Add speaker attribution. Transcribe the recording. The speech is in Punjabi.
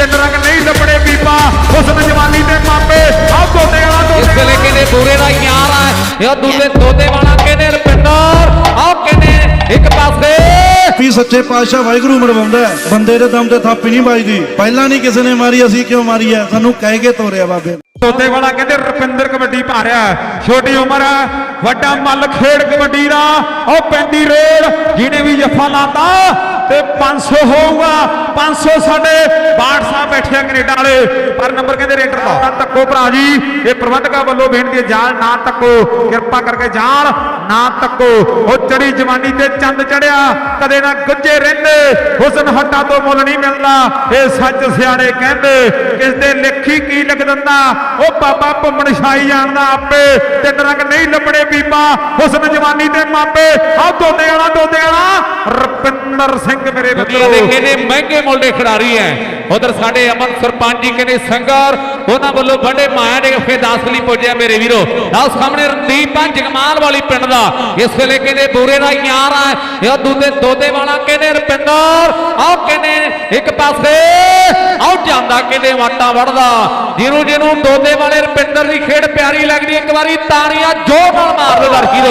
Speaker 1: ਤਿੰਨ ਰੰਗ ਨਹੀਂ ਲੱਭਣੇ ਬੀਬਾ। ਹੁਸਨ ਜਵਾਨੀ ਦੇ ਮਾਪੇ ਆਹ ਦੋਦੇ ਵਾਲਾ
Speaker 2: ਇਸ
Speaker 1: ਦੋਦੇ
Speaker 2: ਵੇਲੇ। ਕਹਿੰਦੇ ਬੂਰੇ ਦਾ ਯਾਰ ਆ? ਇਹ ਦੂਲੇ ਦੋਦੇ ਵਾਲਾ ਕਹਿੰਦੇ ਰਪਿੰਦਰ? ਆਹ ਕਹਿੰਦੇ ਇੱਕ ਪਾਸੇ
Speaker 3: ਵੀ ਸੱਚੇ ਪਾਤਸ਼ਾਹ ਵਾਹਿਗੁਰੂ ਮਰਵਾਉਂਦਾ। ਬੰਦੇ ਦੇ ਦਮ ਤੇ ਥਾਪੀ ਨਹੀਂ ਵੱਜਦੀ। ਪਹਿਲਾਂ ਨਹੀਂ ਕਿਸੇ ਨੇ ਮਾਰੀ ਅਸੀਂ ਕਿਉਂ ਮਾਰੀ ਹੈ ਸਾਨੂੰ ਕਹਿ ਕੇ ਤੋਰਿਆ ਬਾਬੇ।
Speaker 1: ਦੋਦੇ ਵਾਲਾ ਕਹਿੰਦੇ ਰੁਪਿੰਦਰ ਕਬੱਡੀ ਪਾ ਰਿਹਾ ਛੋਟੀ ਉਮਰ ਹੈ। ਵੱਡਾ ਮੱਲ ਖੇਡ ਕਬੱਡੀ ਦਾ। ਉਹ ਪੈਂਦੀ ਰੇਡ ਜਿਹਨੇ ਵੀ ਜੱਫਾ ਲਾਤਾ ਤੇ 500 ਹੋਊਗਾ। 500 ਸਾਡੇ ਬਾਠ ਸਾਹਿਬ ਬੈਠੇ ਆ ਕੈਨੇਡਾ ਵਾਲੇ। ਪਰ ਨੰਬਰ ਕਹਿੰਦੇ ਰੇਡਰ ਦਾ ਨਾ ਭਰਾ ਜੀ। ਇਹ ਪ੍ਰਬੰਧਕਾਂ ਵੱਲੋਂ ਬੇਨਤੀ ਹੈ ਜਾਲ ਨਾ ਤੱਕੋ। ਕਿਰਪਾ ਕਰਕੇ ਜਾਲ ਨਾ ਤੱਕੋ। ਉਹ ਚੜੀ ਜਵਾਨੀ ਤੇ ਚੰਦ ਚੜਿਆ, ਕਦੇ ਨਾ ਗੁੱਜੇ ਰਹਿੰਦੇ। ਹੁਸਨ ਹੱਟਾਂ ਤੋਂ ਮੁੱਲ ਨਹੀਂ ਮਿਲਦਾ। ਇਹ ਸੱਚ ਸਿਆਣੇ ਕਹਿੰਦੇ ਕਿਸ ਦੇ ਲਿਖੀ ਕੀ ਲਿਖ ਦਿੰਦਾ? ਉਹ ਬਾਬਾ ਭੁੰਮਣ ਛਾਈ ਜਾਣਦਾ ਆਪੇ। ਤਿੰਨ ਰੰਗ ਨਹੀਂ ਲੱਭਣੇ ਬੀਬਾ। ਹੁਸਨ ਜਵਾਨੀ ਦੇ ਮਾਪੇ। ਆਹ ਦੋਦੇ ਵਾਲਾ ਦੋਦੇ ਵਾਲਾ। ਰਪਿੰਦਰ ਸਿੰਘ ਮੇਰੇ
Speaker 2: ਦੁਨੀਆ ਦੇ ਕਹਿੰਦੇ ਮਹਿੰਗੇ ਮੁੱਲ ਦੇ ਖਿਡਾਰੀ ਹੈ ਉਧਰ ਸਾਡੇ ਅਮਨ ਸਰਪੰਚ ਜੀ ਕਹਿੰਦੇ ਸੰਗਰ ਉਹਨਾਂ ਵੱਲੋਂ ਵੱਡੇ ਮਾਇਆ ਦੇ ਫੇ ਦਾਸ ਲਈ ਪੁੱਜਿਆ ਮੇਰੇ ਵੀਰੋ। ਆਹ ਸਾਹਮਣੇ ਰਣਦੀਪ ਆ ਜਗਮਾਲ ਵਾਲੀ ਪਿੰਡ ਦਾ। ਇਸ ਵੇਲੇ ਕਹਿੰਦੇ ਬੂਰੇ ਦਾ ਯਾਰ ਆ। ਇਹ ਦੂਦੇ ਦੋਦੇ ਵਾਲਾ ਕਹਿੰਦੇ ਰਪਿੰਦਰ। ਆਹ ਕਹਿੰਦੇ ਇੱਕ ਪਾਸੇ ਆਹ ਜਾਂਦਾ ਕਹਿੰਦੇ ਵਾਟਾ ਵੜਦਾ ਜਿਹਨੂੰ ਜਿਹਨੂੰ ਦੋਦੇ ਵਾਲੇ ਰਪਿੰਦਰ ਦੀ ਖੇਡ ਪਿਆਰੀ ਲੱਗਦੀ ਇੱਕ ਵਾਰੀ ਤਾੜੀਆਂ ਜੋਰ ਨਾਲ ਮਾਰ ਵੀਰੋ